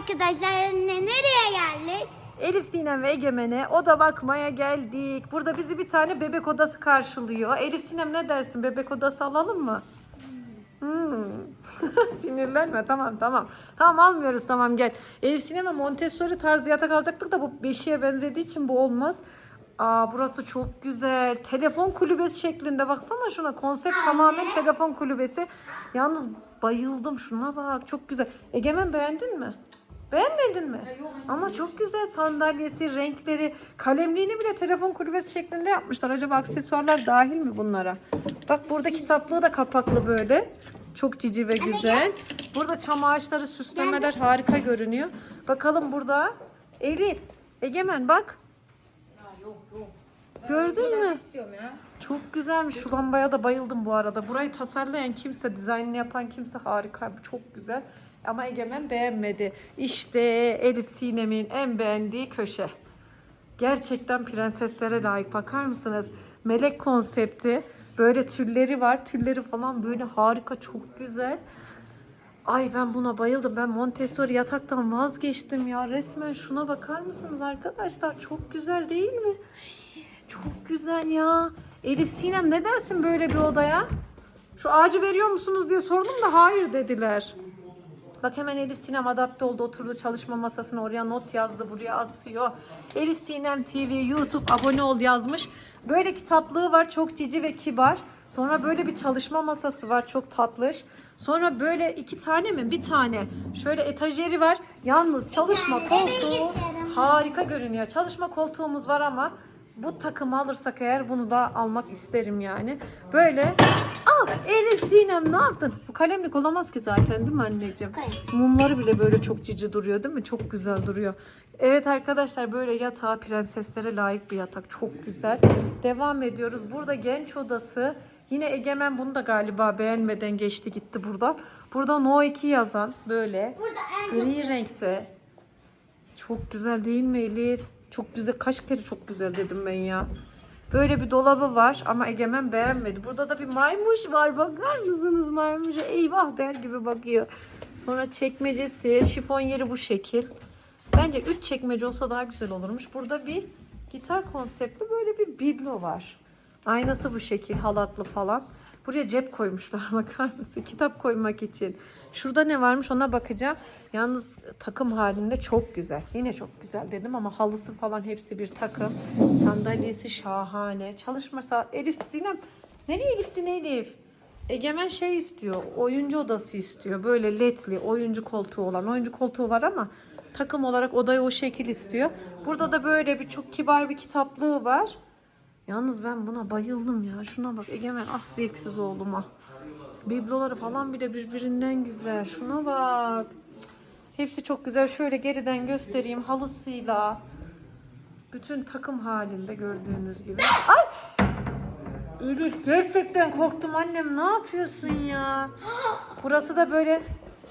arkadaşlar. Ne, nereye geldik? Elif Sinem ve Egemen'e oda bakmaya geldik. Burada bizi bir tane bebek odası karşılıyor. Elif Sinem ne dersin? Bebek odası alalım mı? Hmm. Sinirlenme tamam tamam. Tamam almıyoruz tamam gel. Elif Sinem'e Montessori tarzı yatak alacaktık da bu beşiğe benzediği için bu olmaz. Aa burası çok güzel. Telefon kulübesi şeklinde baksana şuna. Konsept tamamen telefon kulübesi. Yalnız bayıldım şuna bak. Çok güzel. Egemen beğendin mi? Beğenmedin mi? Ama çok güzel sandalyesi, renkleri, kalemliğini bile telefon kulübesi şeklinde yapmışlar. Acaba aksesuarlar dahil mi bunlara? Bak burada kitaplığı da kapaklı böyle. Çok cici ve güzel. Burada çam ağaçları, süslemeler harika görünüyor. Bakalım burada. Elif, Egemen bak. Gördün mü? İstiyorum ya. Çok güzelmiş. Şu lambaya da bayıldım bu arada. Burayı tasarlayan kimse, dizaynını yapan kimse harika. Bu çok güzel. Ama Egemen beğenmedi. İşte Elif Sinem'in en beğendiği köşe. Gerçekten prenseslere layık. Bakar mısınız? Melek konsepti. Böyle tülleri var. Tülleri falan böyle harika. Çok güzel. Ay ben buna bayıldım. Ben Montessori yataktan vazgeçtim ya. Resmen şuna bakar mısınız arkadaşlar? Çok güzel değil mi? Çok güzel ya. Elif Sinem ne dersin böyle bir odaya? Şu ağacı veriyor musunuz diye sordum da hayır dediler. Bak hemen Elif Sinem adapte oldu. Oturdu çalışma masasına oraya not yazdı. Buraya asıyor. Elif Sinem TV YouTube abone ol yazmış. Böyle kitaplığı var. Çok cici ve kibar. Sonra böyle bir çalışma masası var. Çok tatlış. Sonra böyle iki tane mi? Bir tane. Şöyle etajeri var. Yalnız çalışma koltuğu harika görünüyor. Çalışma koltuğumuz var ama bu takımı alırsak eğer bunu da almak isterim yani. Böyle Aa Elif Sinem ne yaptın? Bu kalemlik olamaz ki zaten değil mi anneciğim? Kalem. Mumları bile böyle çok cici duruyor değil mi? Çok güzel duruyor. Evet arkadaşlar böyle yatağı prenseslere layık bir yatak. Çok güzel. Devam ediyoruz. Burada genç odası. Yine Egemen bunu da galiba beğenmeden geçti gitti burada. Burada No 2 yazan böyle Burada gri renkte. Çok güzel değil mi Elif? Çok güzel. Kaç kere çok güzel dedim ben ya. Böyle bir dolabı var ama Egemen beğenmedi. Burada da bir maymuş var. Bakar mısınız maymuşa? Eyvah der gibi bakıyor. Sonra çekmecesi, şifon yeri bu şekil. Bence 3 çekmece olsa daha güzel olurmuş. Burada bir gitar konseptli böyle bir biblo var. Aynası bu şekil, halatlı falan. Buraya cep koymuşlar bakar mısın? Kitap koymak için. Şurada ne varmış ona bakacağım. Yalnız takım halinde çok güzel. Yine çok güzel dedim ama halısı falan hepsi bir takım. Sandalyesi şahane. Çalışma. Elif Sinem nereye gittin Elif? Egemen şey istiyor. Oyuncu odası istiyor. Böyle ledli oyuncu koltuğu olan. Oyuncu koltuğu var ama takım olarak odayı o şekil istiyor. Burada da böyle bir çok kibar bir kitaplığı var. Yalnız ben buna bayıldım ya. Şuna bak Egemen ah zevksiz oğluma. Bibloları falan bile birbirinden güzel. Şuna bak. Hepsi çok güzel. Şöyle geriden göstereyim halısıyla. Bütün takım halinde gördüğünüz gibi. Ay! Elif gerçekten korktum annem. Ne yapıyorsun ya? Burası da böyle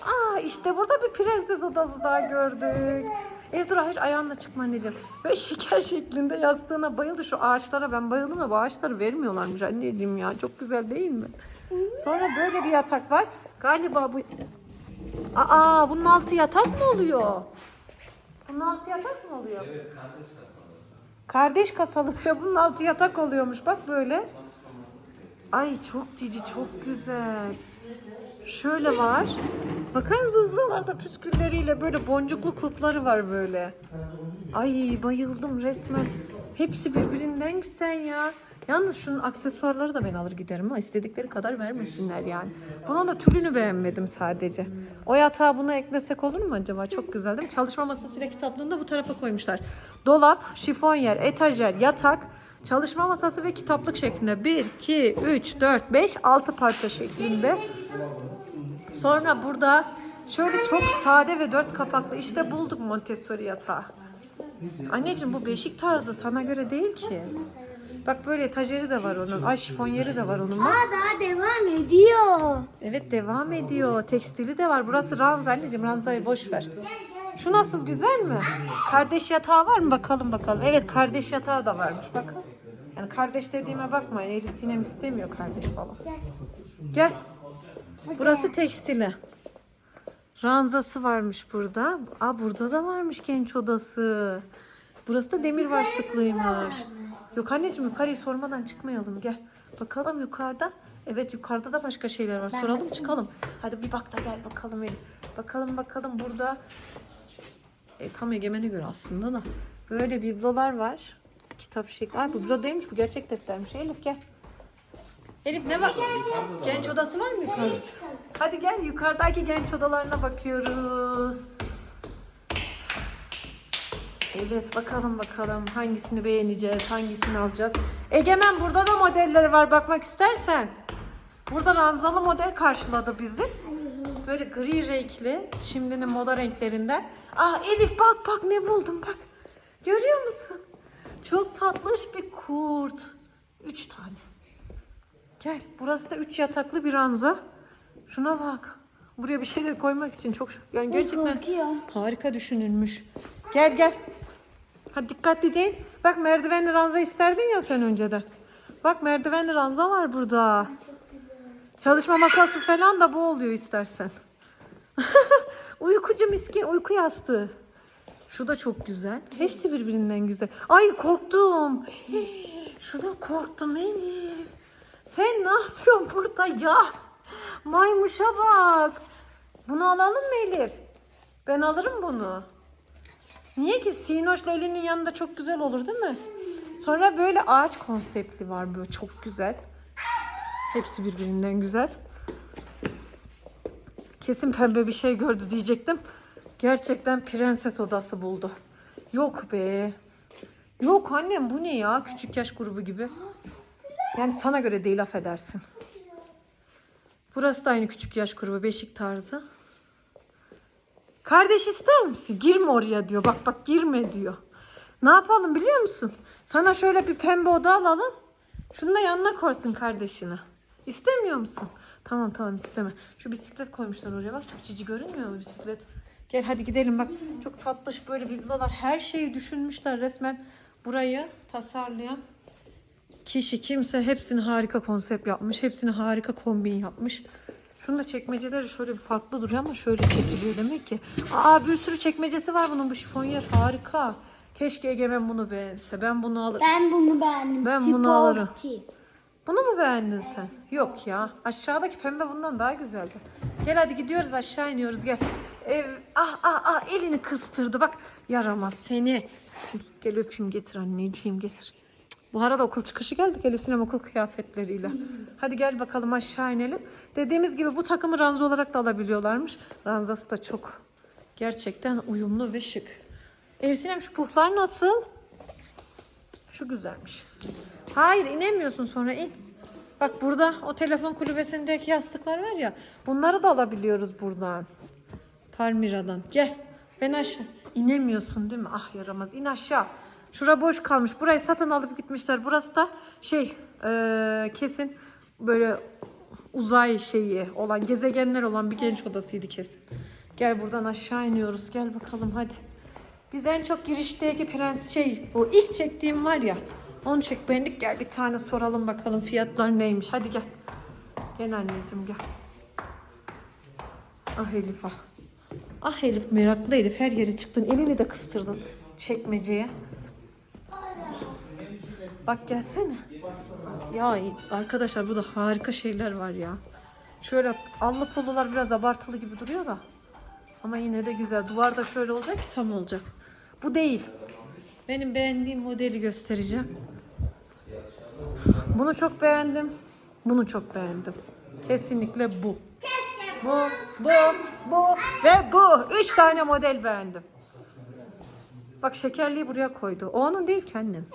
Aa işte burada bir prenses odası daha gördük. Evet dur hayır ayağınla çıkma anneciğim. Böyle şeker şeklinde yastığına bayıldı. Şu ağaçlara ben bayıldım da bu ağaçları vermiyorlarmış anneciğim ya. Çok güzel değil mi? Sonra böyle bir yatak var. Galiba bu... Aa bunun altı yatak mı oluyor? Bunun altı yatak mı oluyor? Evet kardeş kasalı. Kardeş kasalı diyor. Bunun altı yatak oluyormuş. Bak böyle. Ay çok cici çok güzel. Şöyle var. Bakar mısınız buralarda püskülleriyle böyle boncuklu kulpları var böyle. Ay bayıldım resmen. Hepsi birbirinden güzel ya. Yalnız şunun aksesuarları da ben alır giderim ama istedikleri kadar vermesinler yani. Bunun da tülünü beğenmedim sadece. O yatağı buna eklesek olur mu acaba? Çok güzel değil mi? Çalışma masasıyla kitaplığını da bu tarafa koymuşlar. Dolap, şifonyer, etajer, yatak, çalışma masası ve kitaplık şeklinde. 1, 2, 3, 4, 5, 6 parça şeklinde. Sonra burada şöyle çok sade ve dört kapaklı işte bulduk Montessori yatağı. Anneciğim bu beşik tarzı sana göre değil ki. Bak böyle etajeri de var onun. Ay şifonyeri de var onun. Bak. Aa daha devam ediyor. Evet devam ediyor. Tekstili de var. Burası ranza anneciğim. Ranzayı boş ver. Şu nasıl güzel mi? Kardeş yatağı var mı? Bakalım bakalım. Evet kardeş yatağı da varmış. Bakın. Yani kardeş dediğime bakmayın. Elif Sinem istemiyor kardeş falan. Gel. Burası tekstili. Ranzası varmış burada. Aa burada da varmış genç odası. Burası da demir başlıklıymış. Yok anneciğim yukarıyı sormadan çıkmayalım gel. Bakalım yukarıda. Evet yukarıda da başka şeyler var. Soralım çıkalım. Hadi bir bak da gel bakalım Elif. Bakalım bakalım burada. E, tam egemene göre aslında da. Böyle biblolar var. Kitap şekli. Ay bu biblo değilmiş bu gerçek deftermiş. Elif gel. Elif ne var? Genç odası var mı yukarıda? Hadi gel yukarıdaki genç odalarına bakıyoruz. Evet bakalım bakalım hangisini beğeneceğiz, hangisini alacağız. Egemen burada da modelleri var bakmak istersen. Burada ranzalı model karşıladı bizi. Böyle gri renkli, şimdinin moda renklerinden. Ah Elif bak bak ne buldum bak. Görüyor musun? Çok tatlış bir kurt. Üç tane. Gel burası da üç yataklı bir ranza. Şuna bak. Buraya bir şeyler koymak için çok yani gerçekten korkuyorum. harika düşünülmüş. Gel gel. Hadi dikkatli Ceyn. Bak merdivenli ranza isterdin ya sen önceden. Bak merdivenli ranza var burada. Çalışma masası falan da bu oluyor istersen. Uykucu miskin uyku yastığı. Şu da çok güzel. Hepsi birbirinden güzel. Ay korktum. Şuna korktum Elif. Sen ne yapıyorsun burada ya? Maymuşa bak. Bunu alalım mı Elif? Ben alırım bunu. Niye ki? Sinoş'la elinin yanında çok güzel olur değil mi? Sonra böyle ağaç konseptli var böyle çok güzel. Hepsi birbirinden güzel. Kesin pembe bir şey gördü diyecektim. Gerçekten prenses odası buldu. Yok be. Yok annem bu ne ya? Küçük yaş grubu gibi. Yani sana göre değil affedersin. Burası da aynı küçük yaş grubu beşik tarzı. Kardeş ister misin? Girme oraya diyor. Bak bak girme diyor. Ne yapalım biliyor musun? Sana şöyle bir pembe oda alalım. Şunu da yanına koysun kardeşine. İstemiyor musun? Tamam tamam isteme. Şu bisiklet koymuşlar oraya bak. Çok cici görünmüyor mu bisiklet? Gel hadi gidelim bak. Çok tatlış böyle biblolar. Her şeyi düşünmüşler resmen. Burayı tasarlayan kişi kimse hepsini harika konsept yapmış. Hepsini harika kombin yapmış. Şunun da çekmeceleri şöyle bir farklı duruyor ama şöyle çekiliyor demek ki. Aa bir sürü çekmecesi var bunun bu şifonyer harika. Keşke Egemen bunu beğense. Ben bunu alırım. Ben bunu beğendim. Ben bunu alırım. Bunu mu beğendin sen? Yok ya. Aşağıdaki pembe bundan daha güzeldi. Gel hadi gidiyoruz aşağı iniyoruz gel. Ev, ah ah ah elini kıstırdı bak. Yaramaz seni. Gel öpeyim getir anneciğim getir. Bu arada okul çıkışı geldik Elif okul kıyafetleriyle. Hadi gel bakalım aşağı inelim. Dediğimiz gibi bu takımı ranza olarak da alabiliyorlarmış. Ranzası da çok gerçekten uyumlu ve şık. Elif şu puflar nasıl? Şu güzelmiş. Hayır inemiyorsun sonra in. Bak burada o telefon kulübesindeki yastıklar var ya. Bunları da alabiliyoruz buradan. Palmira'dan. Gel. Ben aşağı. İnemiyorsun değil mi? Ah yaramaz. İn aşağı. Şura boş kalmış. Burayı satın alıp gitmişler. Burası da şey eee, kesin böyle uzay şeyi olan gezegenler olan bir genç odasıydı kesin. Gel buradan aşağı iniyoruz. Gel bakalım hadi. Biz en çok girişteki prens şey bu ilk çektiğim var ya. Onu çek beğendik. Gel bir tane soralım bakalım fiyatlar neymiş. Hadi gel. Gel anneciğim gel. Ah Elif ah. Ah Elif meraklı Elif her yere çıktın. Elini de kıstırdın çekmeceye. Bak gelsene. Ya arkadaşlar burada harika şeyler var ya. Şöyle allı pullular biraz abartılı gibi duruyor da. Ama yine de güzel. Duvarda şöyle olacak ki tam olacak. Bu değil. Benim beğendiğim modeli göstereceğim. Bunu çok beğendim. Bunu çok beğendim. Kesinlikle bu. Bu, bu, bu ve bu. Üç tane model beğendim. Bak şekerliği buraya koydu. O onun değil ki annem.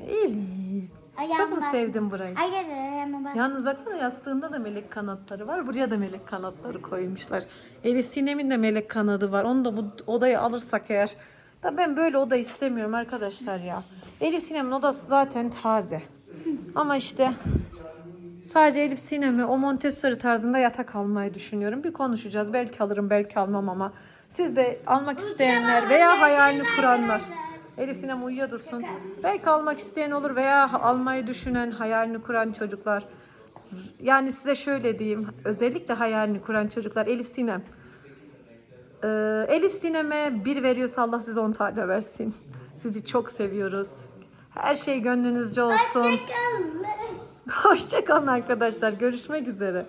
Elif. Çok mu sevdin burayı? Ay gel ayağıma bas. Yalnız baksana yastığında da melek kanatları var. Buraya da melek kanatları koymuşlar. Elif Sinem'in de melek kanadı var. Onu da bu odayı alırsak eğer. Da ben böyle oda istemiyorum arkadaşlar ya. Elif Sinem'in odası zaten taze. Ama işte sadece Elif Sinem'e o Montessori tarzında yatak almayı düşünüyorum. Bir konuşacağız. Belki alırım belki almam ama. Siz de almak isteyenler veya hayalini kuranlar. Elif Sinem uyuyor dursun. Belki almak isteyen olur veya almayı düşünen, hayalini kuran çocuklar. Yani size şöyle diyeyim. Özellikle hayalini kuran çocuklar Elif Sinem. Ee, Elif Sinem'e bir veriyorsa Allah size 10 tane versin. Sizi çok seviyoruz. Her şey gönlünüzce olsun. Hoşçakalın arkadaşlar. Görüşmek üzere.